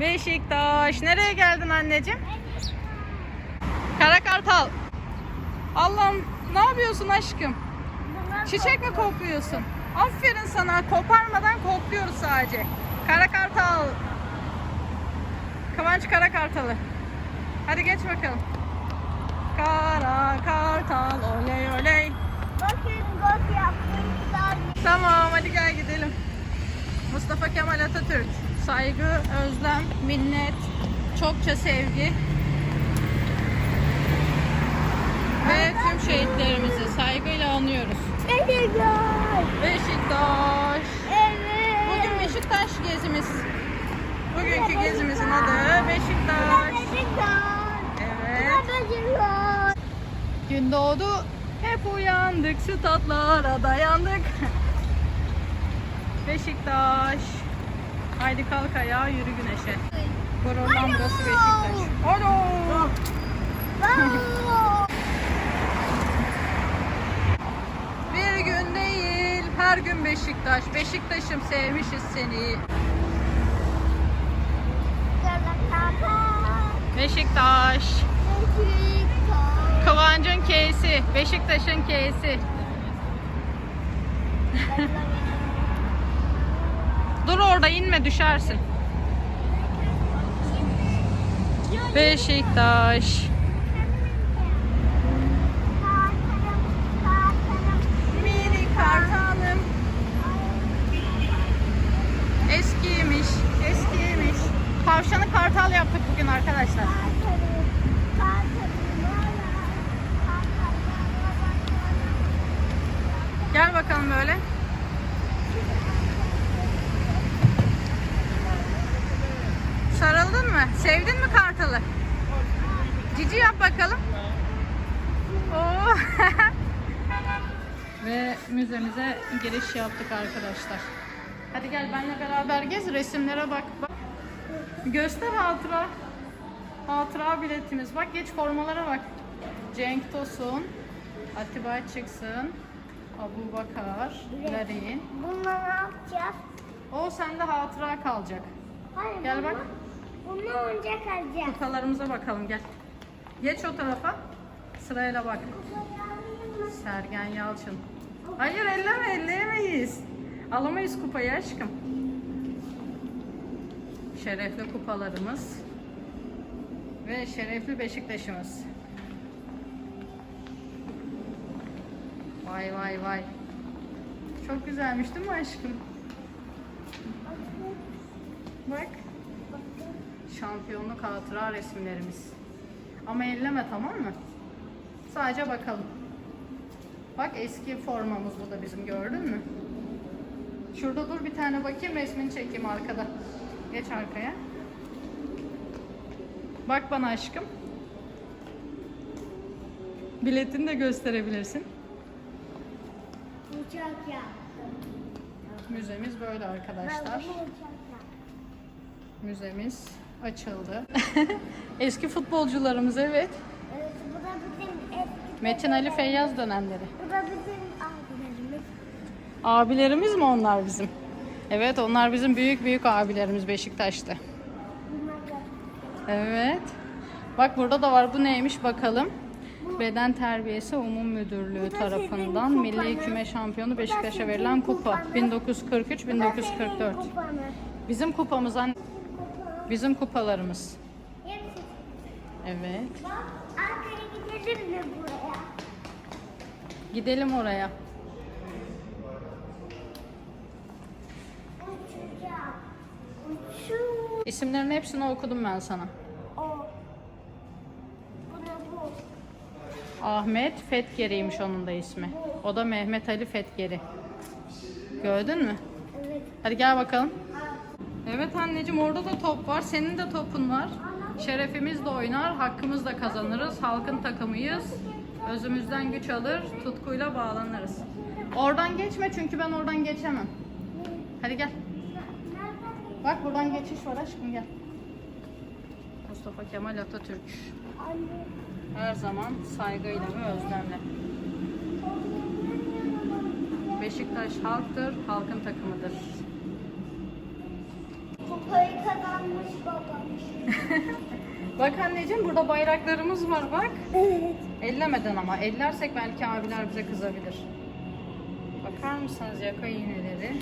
Beşiktaş. Nereye geldin anneciğim? Kara Kartal. Allah'ım ne yapıyorsun aşkım? Çiçek mi kokluyorsun? Aferin sana. Koparmadan kokluyoruz sadece. Kara Kartal. Kıvanç Kara Kartalı. Hadi geç bakalım. Kara Kartal oley oley. Bakın gol yaptım. Tamam hadi gel gidelim. Mustafa Kemal Atatürk. Saygı, özlem, minnet, çokça sevgi. Ve tüm şehitlerimizi saygıyla anıyoruz. Beşiktaş. Beşiktaş. Evet. Bugün Beşiktaş gezimiz. Bugünkü gezimizin adı Beşiktaş. Beşiktaş. Evet. Beşiktaş. Gün doğdu, hep uyandık, statlara dayandık. Beşiktaş. Haydi kalk ayağa, yürü güneşe. Gururlan burası Beşiktaş. Alo. Bir gün değil, her gün Beşiktaş. Beşiktaş'ım sevmişiz seni. Beşiktaş. Beşiktaş. Kıvancın K'si, Beşiktaş'ın K'si. Dur orada inme düşersin. Beşiktaş. Mini kartalım. Eskiymiş, eskiymiş. Tavşanı kartal yaptık bugün arkadaşlar. Gel bakalım böyle. Sarıldın mı? Sevdin mi kartalı? Cici yap bakalım. Oo. Ve müzemize giriş yaptık arkadaşlar. Hadi gel benimle beraber gez resimlere bak. bak. Göster hatıra. Hatıra biletimiz. Bak geç formalara bak. Cenk Tosun, Atiba Çıksın, Abu Bakar, Larin. Bunları ne yapacağız? O sende hatıra kalacak. Hayır, Gel bak. Bunu oyuncak alacağız. Kupalarımıza bakalım gel. Geç o tarafa. Sırayla bak. Sergen Yalçın. Hayır elleme elleyemeyiz. Alamayız kupayı aşkım. Şerefli kupalarımız. Ve şerefli Beşiktaş'ımız. Vay vay vay. Çok güzelmiş değil mi aşkım? Bak. Şampiyonluk hatıra resimlerimiz. Ama elleme tamam mı? Sadece bakalım. Bak eski formamız bu da bizim gördün mü? Şurada dur bir tane bakayım resmini çekeyim arkada. Geç arkaya. Bak bana aşkım. Biletini de gösterebilirsin. Uçak yaptım. Müzemiz böyle arkadaşlar. Müzemiz açıldı. Eski futbolcularımız evet. Evet, bu da bizim eski... Metin Ali Feyyaz dönemleri. Bu da bizim abilerimiz. Abilerimiz mi onlar bizim? Evet onlar bizim büyük büyük abilerimiz Beşiktaş'ta. Evet. Bak burada da var. Bu neymiş bakalım. Beden Terbiyesi Umum Müdürlüğü tarafından Milli. Küme Şampiyonu Beşiktaş'a verilen kupa. kupanız. 1943-1944. kupanı. Bizim kupamız anne. Bizim kupalarımız. Hepsi. Evet. Bak, arkaya gidelim mi buraya? Gidelim oraya. Uçacağım. Uçuyor. İsimlerin hepsini okudum ben sana. O. Bu. Ahmet Fetgeri'ymiş onun da ismi. O da Mehmet Ali Fetgeri. Gördün mü? Evet. Hadi gel bakalım. Evet anneciğim orada da top var. Senin de topun var. Şerefimiz de oynar, hakkımız da kazanırız. Halkın takımıyız. Özümüzden güç alır, tutkuyla bağlanırız. Oradan geçme çünkü ben oradan geçemem. Hadi gel. Bak buradan geçiş var aşkım gel. Mustafa Kemal Atatürk. Her zaman saygıyla ve özlemle. Beşiktaş halktır, halkın takımıdır. Kupayı kazanmış babam. Bak anneciğim burada bayraklarımız var bak. Evet. Ellemeden ama. Ellersek belki abiler bize kızabilir. Bakar mısınız yaka iğneleri?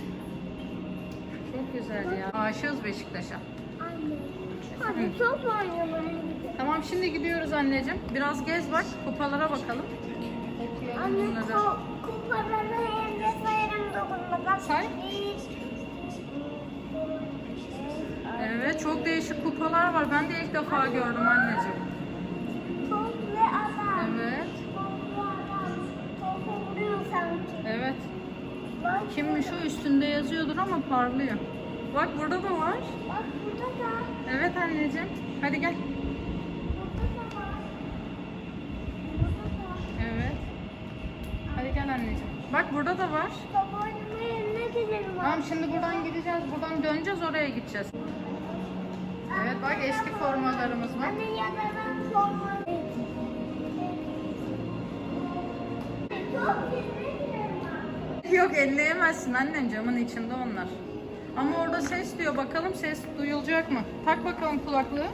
Çok güzel ya. Aşığız Beşiktaş'a. Anne. Çok gidelim. Tamam şimdi gidiyoruz anneciğim. Biraz gez bak. Kupalara bakalım. Anne kupaları hem de sayarım dokunmadan. Say. Bir, Evet çok değişik kupalar var. Ben de ilk defa gördüm anneciğim. Top ve adam. Evet. Top ve adam. Topu vuruyor sanki. Evet. Bak, Kimmiş o üstünde yazıyordur ama parlıyor. Bak burada da var. bak burada da. Evet anneciğim. Hadi gel. Evet. Hadi gel anneciğim. Bak burada da var. Top oynamaya ne gidelim? Tamam şimdi buradan gideceğiz. Buradan döneceğiz oraya gideceğiz. Evet bak eski formalarımız var. Anne ya da ben forma. Yok elleyemezsin annem camın içinde onlar. Ama orada ses diyor. Bakalım ses duyulacak mı? Tak bakalım kulaklığı.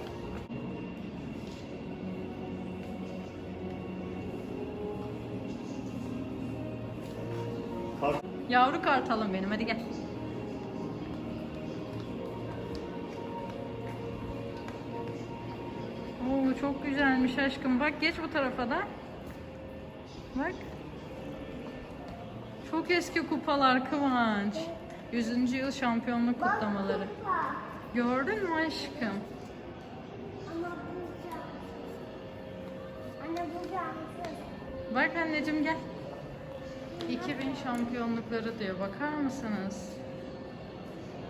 Yavru kartalım benim. Hadi gel. Oo çok güzelmiş aşkım. Bak geç bu tarafa da. Bak. Çok eski kupalar Kıvanç. 100. yıl şampiyonluk kutlamaları. Gördün mü aşkım? Bak anneciğim gel. 2000 şampiyonlukları diyor. Bakar mısınız?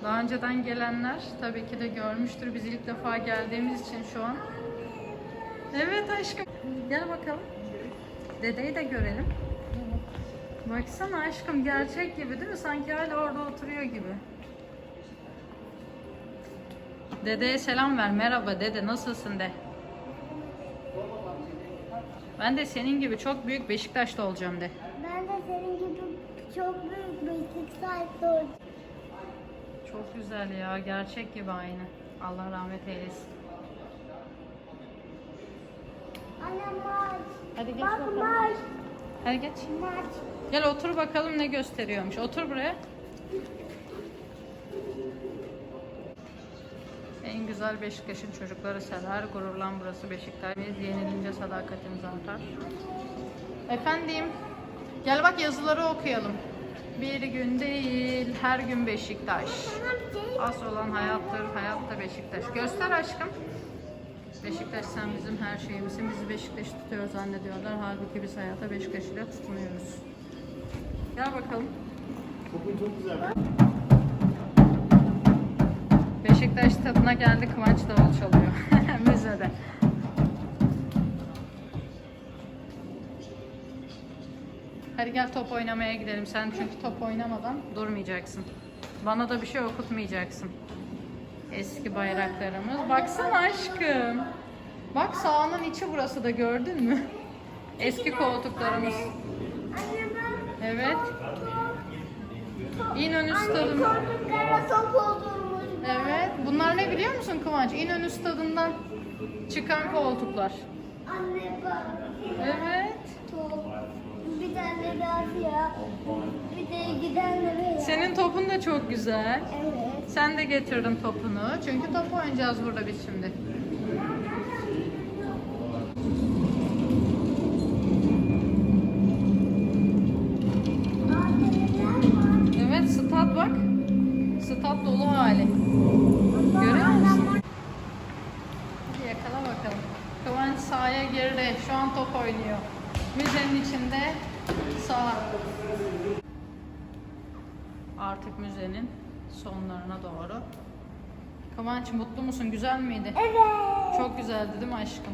Daha önceden gelenler tabii ki de görmüştür. Biz ilk defa geldiğimiz için şu an. Evet aşkım. Gel bakalım. Dedeyi de görelim. Baksana aşkım gerçek gibi değil mi? Sanki hala orada oturuyor gibi. Dedeye selam ver. Merhaba dede nasılsın de. Ben de senin gibi çok büyük Beşiktaşlı olacağım de. Çok büyük bir olacağım. Çok güzel ya. Gerçek gibi aynı. Allah rahmet eylesin. Anne maç. Hadi geç Bak bakalım. maç. Hadi geç. Maç. Gel otur bakalım ne gösteriyormuş. Otur buraya. En güzel Beşiktaş'ın çocukları sever. Gururlan burası Beşiktaş. Biz yenilince sadakatimiz artar. Efendim. Gel bak yazıları okuyalım. Bir gün değil, her gün Beşiktaş. Az olan hayattır, hayatta Beşiktaş. Göster aşkım. Beşiktaş sen bizim her şeyimizsin. Bizi Beşiktaş tutuyor zannediyorlar. Halbuki biz hayata Beşiktaş ile tutunuyoruz. Gel bakalım. Kokun çok güzel. Beşiktaş tadına geldi Kıvanç Davul çalıyor. Müzede. Hadi gel top oynamaya gidelim. Sen çünkü top oynamadan durmayacaksın. Bana da bir şey okutmayacaksın. Eski bayraklarımız. Baksana aşkım. Bak sahanın içi burası da gördün mü? Eski koltuklarımız. Evet. İnönü olduğumuz. Evet. Bunlar ne biliyor musun Kıvanç? İnönü stadından çıkan koltuklar. Anne bak. Evet. Bir de. Senin topun da çok güzel. Evet. Sen de getirdin topunu. Çünkü top oynayacağız burada biz şimdi. Evet, stat bak. Stat dolu hali. Görüyor musun? Hadi yakala bakalım. Kıvanç sahaya girdi. Şu an top oynuyor. Müzenin içinde sağ. Artık müzenin sonlarına doğru. Kıvanç mutlu musun? Güzel miydi? Evet. Çok güzeldi değil mi aşkım?